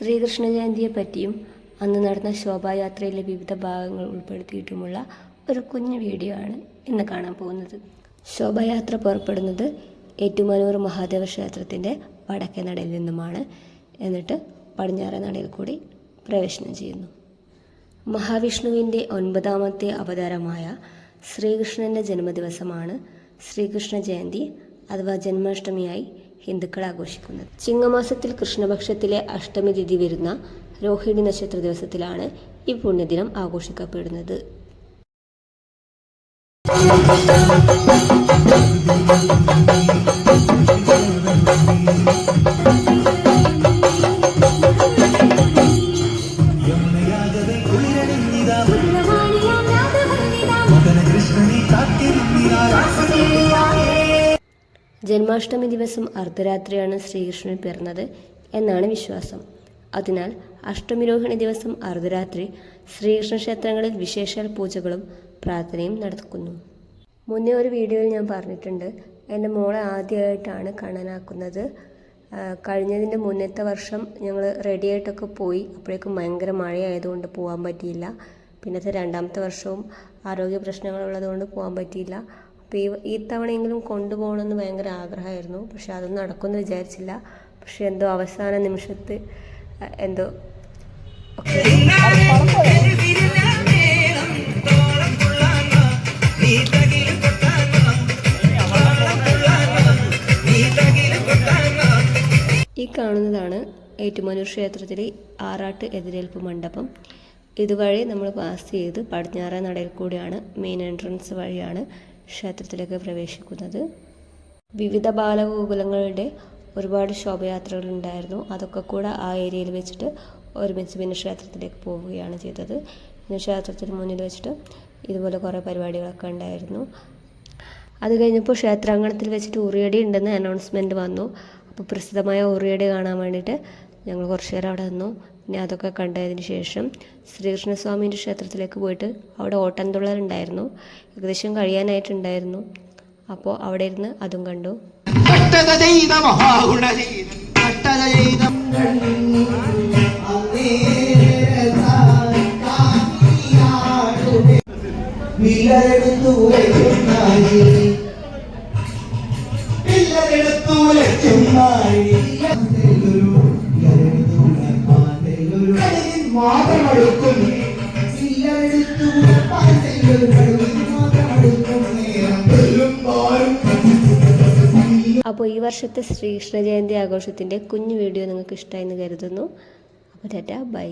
ശ്രീകൃഷ്ണ ജയന്തിയെ പറ്റിയും അന്ന് നടന്ന ശോഭായാത്രയിലെ വിവിധ ഭാഗങ്ങൾ ഉൾപ്പെടുത്തിയിട്ടുമുള്ള ഒരു കുഞ്ഞു വീഡിയോ ആണ് ഇന്ന് കാണാൻ പോകുന്നത്. ശോഭായാത്ര പുറപ്പെടുന്നത് ഏറ്റുമാനൂർ മഹാദേവ ക്ഷേത്രത്തിന്റെ വടക്കേ നടയിൽ നിന്നുമാണ്. എന്നിട്ട് പടിഞ്ഞാറേ നടയിൽ കൂടി പ്രവേശനം ചെയ്യുന്നു. മഹാവിഷ്ണുവിന്റെ ഒൻപതാമത്തെ അവതാരമായ ശ്രീകൃഷ്ണന്റെ ജന്മദിവസമാണ് ശ്രീകൃഷ്ണ ജയന്തി അഥവാ ജന്മാഷ്ടമിയായി ഹിന്ദുക്കൾ ആഘോഷിക്കുന്നത്. ചിങ്ങമാസത്തിൽ കൃഷ്ണപക്ഷത്തിലെ അഷ്ടമി തിഥി വരുന്ന രോഹിണി നക്ഷത്ര ദിവസത്തിലാണ് ഈ പുണ്യദിനം ആഘോഷിക്കപ്പെടുന്നത്. Thank you. കൃഷ്ണനെ ജന്മാഷ്ടമി ദിവസം അർദ്ധരാത്രിയാണ് ശ്രീകൃഷ്ണൻ പിറന്നത് എന്നാണ് വിശ്വാസം. അതിനാൽ അഷ്ടമിരോഹിണി ദിവസം അർദ്ധരാത്രി ശ്രീകൃഷ്ണ ക്ഷേത്രങ്ങളിൽ വിശേഷാൽ പൂജകളും പ്രാർത്ഥനയും നടക്കുന്നു. മുന്നേ ഒരു വീഡിയോയിൽ ഞാൻ പറഞ്ഞിട്ടുണ്ട്. എന്റെ മോളെ ആദ്യമായിട്ടാണ് കണ്ണനാക്കുന്നത്. കഴിഞ്ഞതിന്റെ മുന്നത്തെ വർഷം ഞങ്ങൾ റെഡി ആയിട്ടൊക്കെ പോയി. അപ്പോഴേക്കും ഭയങ്കര മഴയായതുകൊണ്ട് പോകാൻ പറ്റിയില്ല. പിന്നത്തെ രണ്ടാമത്തെ വർഷവും ആരോഗ്യ പ്രശ്നങ്ങളുള്ളതുകൊണ്ട് പോകാൻ പറ്റിയില്ല. അപ്പോൾ ഈ ഈ തവണയെങ്കിലും കൊണ്ടുപോകണമെന്ന് ഭയങ്കര ആഗ്രഹമായിരുന്നു. പക്ഷെ അതൊന്നും നടക്കുമെന്ന് വിചാരിച്ചില്ല. പക്ഷെ എന്തോ അവസാന നിമിഷത്ത് എന്തോ ഈ കാണുന്നതാണ് ഏറ്റുമാനൂർ ക്ഷേത്രത്തിലെ ആറാട്ട് എതിരേൽപ്പ് മണ്ഡപം. ഇതുവഴി നമ്മൾ പാസ് ചെയ്ത് പടിഞ്ഞാറേ നടയിൽ കൂടിയാണ് മെയിൻ എൻട്രൻസ് വഴിയാണ് ക്ഷേത്രത്തിലേക്ക് പ്രവേശിക്കുന്നത്. വിവിധ ബാലഗോകുലങ്ങളുടെ ഒരുപാട് ശോഭയാത്രകൾ ഉണ്ടായിരുന്നു. അതൊക്കെ കൂടെ ആ ഏരിയയിൽ വെച്ചിട്ട് ഒരുമിച്ച് പിന്നെ ക്ഷേത്രത്തിലേക്ക് പോവുകയാണ് ചെയ്തത്. പിന്നെ ക്ഷേത്രത്തിന് മുന്നിൽ വെച്ചിട്ട് ഇതുപോലെ കുറേ പരിപാടികളൊക്കെ ഉണ്ടായിരുന്നു. അത് കഴിഞ്ഞപ്പോൾ ക്ഷേത്രാങ്കണത്തിൽ വെച്ചിട്ട് ഉറിയടി ഉണ്ടെന്ന് അനൗൺസ്മെന്റ് വന്നു. അപ്പോൾ പ്രസിദ്ധമായ ഉറിയടി കാണാൻ വേണ്ടിയിട്ട് ഞങ്ങൾ കുറച്ച് നേരം അവിടെ നിന്നു. പിന്നെ അതൊക്കെ കണ്ടതിന് ശേഷം ശ്രീകൃഷ്ണസ്വാമിന്റെ ക്ഷേത്രത്തിലേക്ക് പോയിട്ട് അവിടെ ഓട്ടംതുള്ളലുണ്ടായിരുന്നു. ഏകദേശം കഴിയാനായിട്ടുണ്ടായിരുന്നു. അപ്പോൾ അവിടെ ഇരുന്ന് അതും കണ്ടു. കട്ടത ചെയ്ത മഹാഗുണ ചെയ്ത കട്ടത അപ്പോൾ ഈ വർഷത്തെ ശ്രീകൃഷ്ണ ജയന്തി ആഘോഷത്തിന്റെ കുഞ്ഞു വീഡിയോ നിങ്ങൾക്ക് ഇഷ്ടമായി എന്ന് കരുതുന്നു. അപ്പോൾ ചേട്ടാ ബൈ.